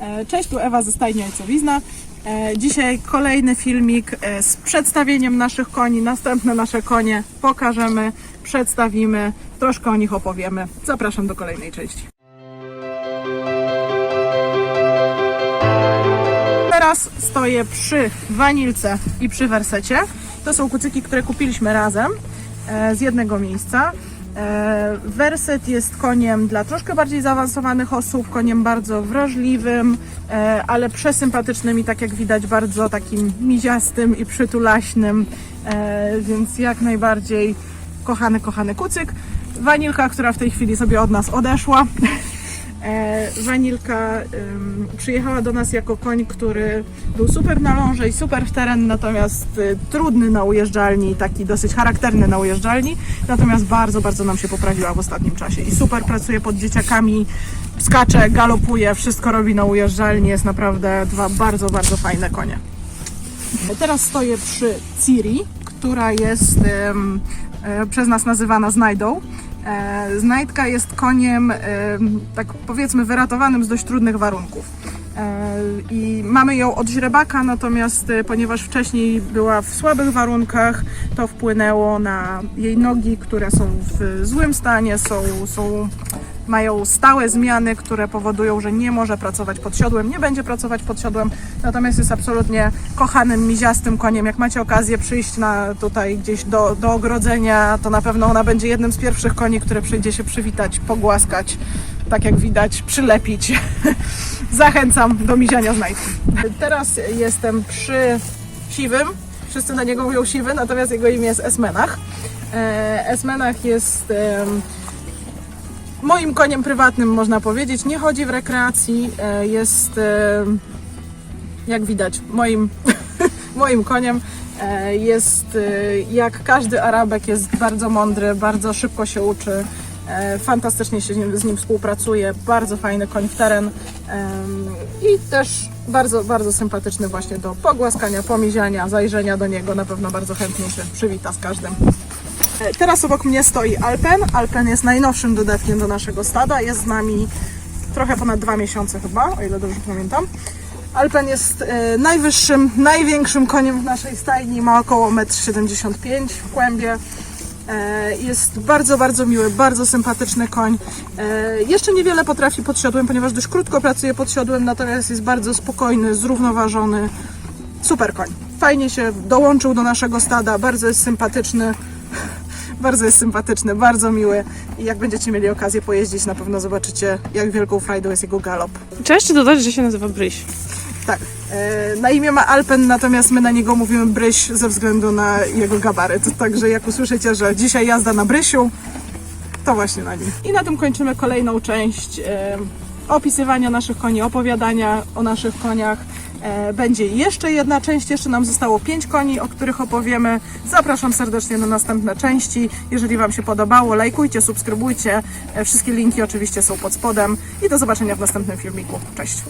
E, Cześć, tu Ewa ze Stajni Ojcowizna. E, Dzisiaj kolejny filmik e, z przedstawieniem naszych koni. Następne nasze konie pokażemy, przedstawimy, troszkę o nich opowiemy. Zapraszam do kolejnej części. Teraz stoję przy wanilce i przy wersecie. To są kucyki, które kupiliśmy razem z jednego miejsca. E, werset jest koniem dla troszkę bardziej zaawansowanych osób, koniem bardzo wrażliwym, e, ale przesympatycznym i tak jak widać bardzo takim miziastym i przytulaśnym, e, więc jak najbardziej kochany, kochany kucyk. Wanilka, która w tej chwili sobie od nas odeszła. E, Wanilka przyjechała do nas jako koń, który był super na ląże i super w teren, natomiast y, trudny na ujeżdżalni, taki dosyć charakterny na ujeżdżalni, natomiast bardzo, bardzo nam się poprawiła w ostatnim czasie i super pracuje pod dzieciakami, skacze, galopuje, wszystko robi na ujeżdżalni, jest naprawdę dwa bardzo, bardzo fajne konie. Teraz stoję przy Ciri, która jest e, przez nas nazywana Znajdą. E, Znajdka jest koniem, em, tak powiedzmy, wyratowanym z dość trudnych warunków. E, I mamy ją od źrebaka, natomiast e, ponieważ wcześniej była w słabych warunkach, to wpłynęło na jej nogi, które są w złym stanie, są, są mają stałe zmiany, które powodują, że nie może pracować pod siodłem, nie będzie pracować pod siodłem, natomiast jest absolutnie kochanym, miziastym koniem. Jak macie okazję przyjść na tutaj gdzieś do, do ogrodzenia, to na pewno ona będzie jednym z pierwszych koni, które przyjdzie się przywitać, pogłaskać, tak jak widać, przylepić. Zachęcam do miziania znajdki. Teraz jestem przy siwym. Wszyscy na niego mówią siwy, natomiast jego imię jest Esmenach. E, Esmenach jest moim koniem prywatnym, można powiedzieć. Nie chodzi w rekreacji, e, jest e, jak widać moim, moim koniem. E, Jest jak każdy Arabek, jest bardzo mądry, bardzo szybko się uczy. Fantastycznie się z nim- z nim współpracuje, bardzo fajny koń w teren i też bardzo, bardzo sympatyczny właśnie do pogłaskania, pomiziania, zajrzenia do niego. Na pewno bardzo chętnie się przywita z każdym. E, Teraz obok mnie stoi Alpen. Alpen jest najnowszym dodatkiem do naszego stada. Jest z nami trochę ponad dwa miesiące chyba, o ile dobrze pamiętam. Alpen jest e, najwyższym, największym koniem w naszej stajni. Ma około 1,75 m w kłębie. E, Jest bardzo, bardzo miły, bardzo sympatyczny koń. Jeszcze niewiele potrafi pod siodłem, ponieważ dość krótko pracuje pod siodłem, natomiast jest bardzo spokojny, zrównoważony. Super koń. Fajnie się dołączył do naszego stada, bardzo jest sympatyczny. Bardzo jest sympatyczny, bardzo miły i jak będziecie mieli okazję pojeździć, na pewno zobaczycie, jak wielką frajdą jest jego galop. Trzeba jeszcze dodać, że się nazywa Bryś. Tak, e, na imię ma Alpen, natomiast my na niego mówimy Bryś ze względu na jego gabaryt. Także jak usłyszycie, że dzisiaj jazda na Brysiu, to właśnie na nim. I na tym kończymy kolejną część opisywania naszych koni, opowiadania o naszych koniach. E, Będzie jeszcze jedna część, jeszcze nam zostało pięć koni, o których opowiemy. Zapraszam serdecznie na następne części. Jeżeli Wam się podobało, lajkujcie, subskrybujcie. E, Wszystkie linki oczywiście są pod spodem i do zobaczenia w następnym filmiku. Cześć!